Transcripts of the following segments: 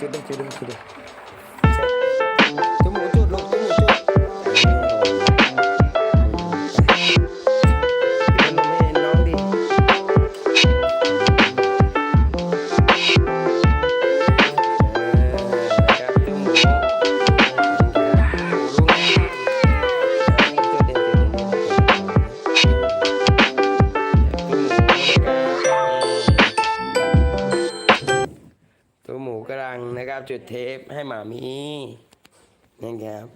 Kedim kedim kedim. จุดเทปให้หมามีนะครับ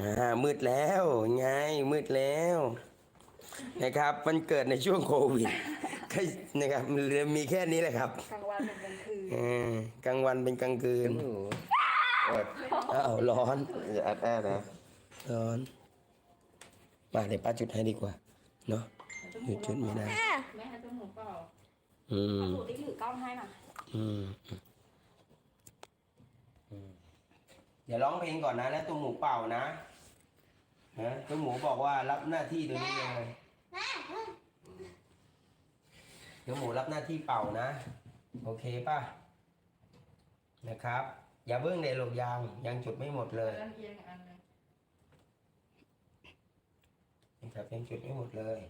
อ่า มืดแล้วไงมืดแล้ว นะครับ มันเกิดในช่วงโควิดก็นะครับมีแค่นี้แหละครับกลางวันเป็นกลางคืนเออกลางวันเป็นกลางคืนหนูอดอ้าวร้อนอย่าอัดแอดนะร้อน มาเดี๋ยวป้าจุดให้ดีกว่า เนาะ หยุดจุดไม่ได้แม่ให้จมูกเปล่าอืมหนูติ๊กถือกล้องให้น่ะอืมอืมเดี๋ยวร้องเพลงก่อนนะ แล้วตัวหมูเป่านะนะตัวหมูบอกว่ารับหน้าที่ตรงนี้เลยเดี๋ยวหมูรับหน้าที่เป่านะ โอเคป่ะ นะครับ อย่าเพิ่งเดลกยางยังจุดไม่หมดเลยแล้วเอียงอันนึงนะครับยังจุดไม่หมดเลย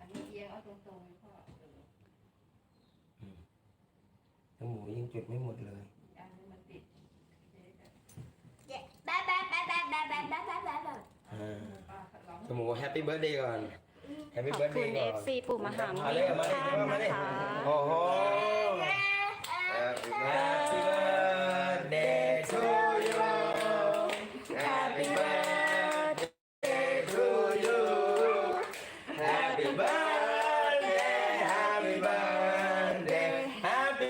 อันนี้เอียงเอาตรงๆเลยพ่อตัวหมูยังจุดไม่หมดเลย อันนี้มันติดอ่า ป้าร้องตัวหมูแฮปปี้เบิร์ดเดย์ก่อนแฮปปี้ขอบเบิร์ดเดคุณ ย์ก่อน FC ปู่มหาหมุมานีเลยทุมากเลยท่านนะคะ โอ้โห Happy Happy birthday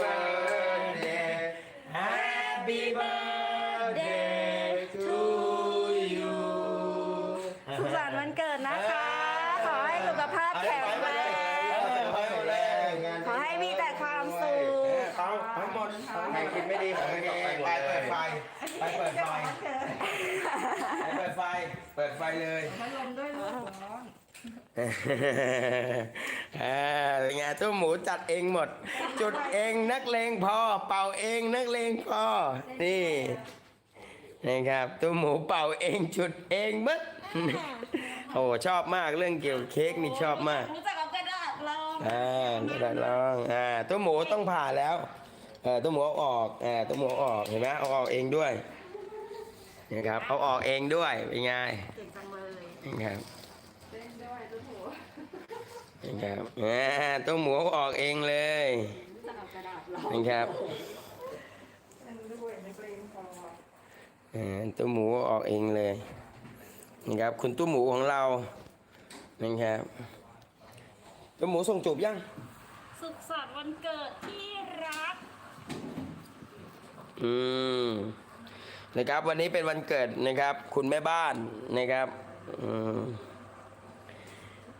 birthday Happy birthday to you สุขสันต์วันเกิดนะคะ ขอให้สุขภาพแข็งแรงขอให้มีแต่ความสุขเขาทั้งหมดใครกินไม่ดีขอให้ไปเปิดไฟ ไปเปิดไฟ ไปเปิดไฟ เปิดไฟเลย พัดลมด้วยลูกร้อนอ่า เป็นไงตู้หมูจัดเองหมด จุดเองนักเลงพอ เป่าเองนักเลงพอ นี่นะครับตู้หมูเป่าเองจุดเองมัดโอ้ชอบมากเรื่องเกี่ยวกับเค้กนี่ชอบมากรู้จักเอากระดาษรองอ่ากระดาษรองอ่าตัวหมูต้องผ่าแล้วเออตัวหมูเอาออกอ่าตัวหมูเอาออกเห็นไหมเอาออกเองด้วยนะครับเอาออกเองด้วยเป็นไงเก่งจังเลยนะครับ เต้นด้วยลูกหมู นะครับอ่าตัวหมูเอาออกเองเลยจะเอากระดาษรองนะครับเต้นด้วยในเพลงพออ่าตัวหมูเอาออกเองเลยนะครับคุณตัวหมูของเรานะครับตัวหมูส่งจูบยัง สุขสันต์วันเกิดที่รัก อืมนะครับวันนี้เป็นวันเกิดนะครับ คุณแม่บ้านนะครับ อืม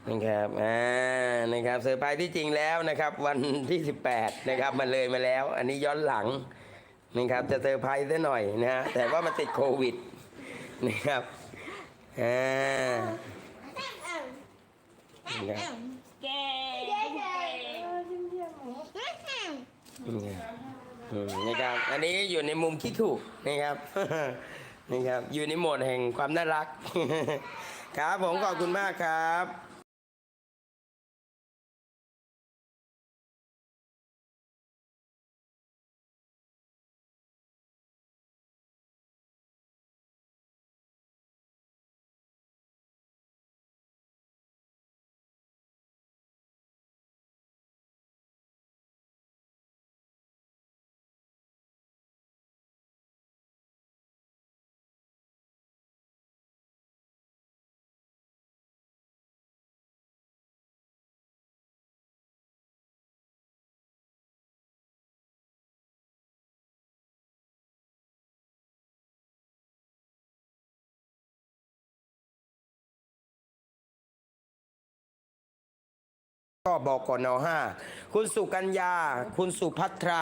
นะครับอ่านะครับเซอร์ไพรส์ที่จริงแล้วนะครับ วันที่18นะครับมันเลยมาแล้ว อันนี้ย้อนหลังนะครับจะเซอร์ไพรส์ซะหน่อยนะฮะแต่ว่ามันติดโควิดนะครับอ่านะครับเก่งอืมนะครับอันนี้อยู่ในมุมคิดถูกนะครับนะครับอยู่ในโหมดแห่งความน่ารัก ครับผมขอบคุณมากครับ ก็บกนห้าคุณสุกัญญา คุณสุพัทรา